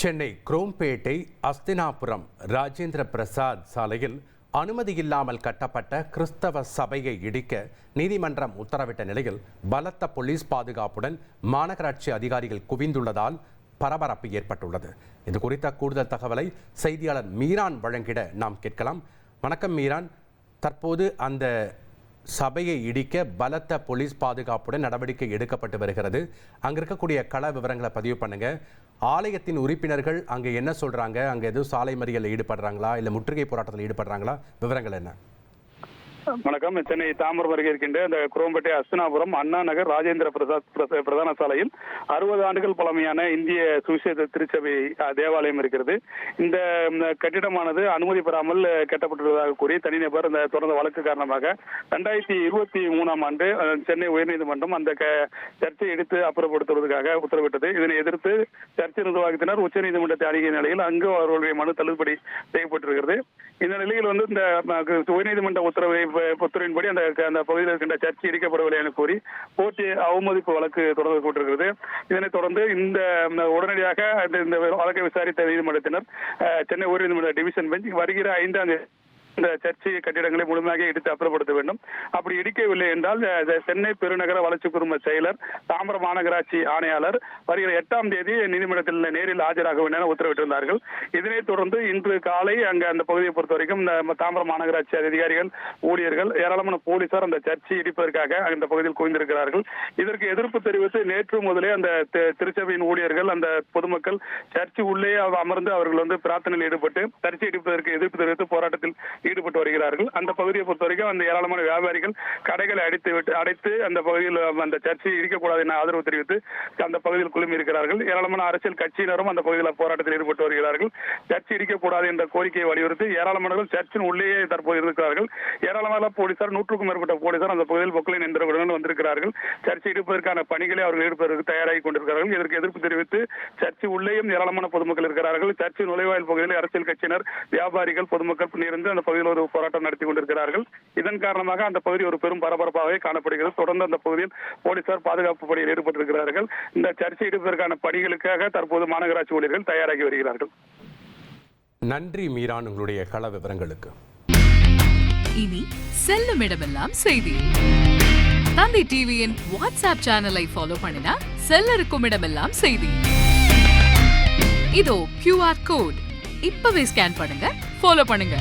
சென்னை குரோம்பேட்டை அஸ்தினாபுரம் ராஜேந்திர பிரசாத் சாலையில் அனுமதியில்லாமல் கட்டப்பட்ட கிறிஸ்தவ சபையை இடிக்க நீதிமன்றம் உத்தரவிட்ட நிலையில் பலத்த போலீஸ் பாதுகாப்புடன் மாநகராட்சி அதிகாரிகள் குவிந்துள்ளதால் பரபரப்பு ஏற்பட்டுள்ளது. இது குறித்த கூடுதல் தகவலை செய்தியாளர் மீரான் வழங்கிட நாம் கேட்கலாம். வணக்கம் மீரான். தற்போது அந்த சபையை இடிக்க பலத்த போலீஸ் பாதுகாப்புடன் நடவடிக்கை எடுக்கப்பட்டு வருகிறது. அங்கே இருக்கக்கூடிய கள விவரங்களை பதிவு பண்ணுங்க. ஆலயத்தின் உறுப்பினர்கள் அங்கே என்ன சொல்றாங்க? அங்கே எதுவும் சாலை மறியலில் ஈடுபடுறாங்களா? இல்லை முற்றுகை போராட்டத்தில் ஈடுபடுறாங்களா? விவரங்கள் என்ன? வணக்கம். சென்னை தாம்பரம் அருகே இருக்கின்ற இந்த குரோம்பேட்டை அஸ்தினாபுரம் அண்ணா நகர் ராஜேந்திர பிரசாத் பிரதான சாலையில் அறுபது ஆண்டுகள் பழமையான இந்திய சுவிசேஷ திருச்சபை தேவாலயம் இருக்கிறது. இந்த கட்டிடமானது அனுமதி பெறாமல் கட்டப்பட்டுள்ளதாக கூறி தனிநபர் இந்த தொடர்ந்த வழக்கு காரணமாக ரெண்டாயிரத்தி இருபத்தி மூணாம் ஆண்டு சென்னை உயர்நீதிமன்றம் அந்த க- சர்ச்சை எடுத்து அப்புறப்படுத்துவதற்காக உத்தரவிட்டது. இதனை எதிர்த்து சர்ச்சை நிர்வாகத்தினர் உச்சநீதிமன்றத்தை அணுகிய நிலையில் அங்கு அவர்களுடைய மனு தள்ளுபடி செய்யப்பட்டிருக்கிறது. இந்த நிலையில் வந்து இந்த உயர்நீதிமன்ற உத்தரவை ப- அந்த அந்த பகுதியில் இருக்கின்ற சர்ச்சை இடிக்கப்படவில்லை என கூறி போட்டி அவமதிப்பு வழக்கு தொடரப்பட்டிருக்கிறது இதனைத் தொடர்ந்து இந்த உடனடியாக இந்த- இந்த வழக்கை விசாரித்த நீதிமன்றத்தினர் அஹ், சென்னை உயர்நீதிமன்ற டிவிஷன் பெஞ்ச் வருகிற ஐந்தாம் தேதி இந்த சர்ச்சை கட்டிடங்களை முழுமையாக இடித்து அப்புறப்படுத்த வேண்டும். அப்படி இடிக்கவில்லை என்றால் சென்னை பெருநகர வளர்ச்சி குழும செயலர் தாம்பரம் மாநகராட்சி ஆணையாளர் வருகிற எட்டாம் தேதி நீதிமன்றத்தில் நேரில் ஆஜராக வேண்டும் என உத்தரவிட்டிருந்தார்கள். இதனைத் தொடர்ந்து இன்று காலை அங்க அந்த பகுதியை பொறுத்த வரைக்கும் இந்த தாம்பரம் மாநகராட்சி அதிகாரிகள் ஊழியர்கள் ஏராளமான போலீசார் அந்த சர்ச்சை இடிப்பதற்காக அந்த பகுதியில் குவிந்திருக்கிறார்கள். இதற்கு எதிர்ப்பு தெரிவித்து நேற்று முதலே அந்த திருச்சபையின் ஊழியர்கள் அந்த பொதுமக்கள் சர்ச்சை உள்ளே அவ- அமர்ந்து அவர்கள் வந்து பிரார்த்தனையில் ஈடுபட்டு சர்ச்சை இடிப்பதற்கு எதிர்ப்பு தெரிவித்து போராட்டத்தில் ஈடுபட்டு வருகிறார்கள். அந்த பகுதியை பொறுத்த வரைக்கும் அந்த ஏராளமான வியாபாரிகள் கடைகளை அடைத்து விட்டு அடைத்து அந்த பகுதியில் அந்த சர்ச்சை இருக்கக்கூடாது என ஆதரவு தெரிவித்து அந்த பகுதியில் குழுமி இருக்கிறார்கள். ஏராளமான அரசியல் கட்சியினரும் அந்த பகுதியில் போராட்டத்தில் ஈடுபட்டு வருகிறார்கள். சர்ச்சை இடிக்கக்கூடாது என்ற கோரிக்கையை வலியுறுத்தி ஏராளமானவர்கள் சர்ச்சின் உள்ளேயே தற்போது இருக்கிறார்கள். ஏராளமான போலீசார் நூற்றுக்கும் மேற்பட்ட போலீசார் அந்த பகுதியில் பொக்களின் எந்திரங்களுடன் வந்திருக்கிறார்கள். சர்ச்சை இடிப்பதற்கான பணிகளை அவர்கள் ஈடுபடுவதற்கு தயாராகி கொண்டிருக்கிறார்கள். இதற்கு எதிர்ப்பு தெரிவித்து சர்ச்சை உள்ளேயும் ஏராளமான பொதுமக்கள் இருக்கிறார்கள். சர்ச்சை நுழைவாயில் பகுதியில் அரசியல் கட்சியினர் வியாபாரிகள் பொதுமக்கள் இருந்து அந்த பகுதியில் ஒரு போராட்டம் நடத்தி கொண்டிருக்கிறார்கள். இதன் காரணமாக அந்த பகுதி ஒரு பெரும் பரபரப்பாகவே காணப்படுகிறது. தொடர்ந்து அந்த பகுதியில் போலீசார் பாதுகாப்பு பணியில் ஈடுபட்டிருக்கிறார்கள். இந்த சர்ச்சை இடிப்பதற்கான பணிகளுக்காக தற்போது மாநகராட்சி ஊழியர்கள் தயாராகி வருகிறார்கள். நன்றி மீரான் உங்களுடைய கள விவரங்களுக்கு. இனி செல்லும் இடமெல்லாம் செய்தி. தந்தை டிவியின் வாட்ஸ்அப் சேனலை ஃபாலோ பண்ணினா செல்ல இருக்கும் இடமெல்லாம் செய்தி. இதோ கியூஆர் கோட் இப்பவே ஸ்கேன் பண்ணுங்க ஃபாலோ பண்ணுங்க.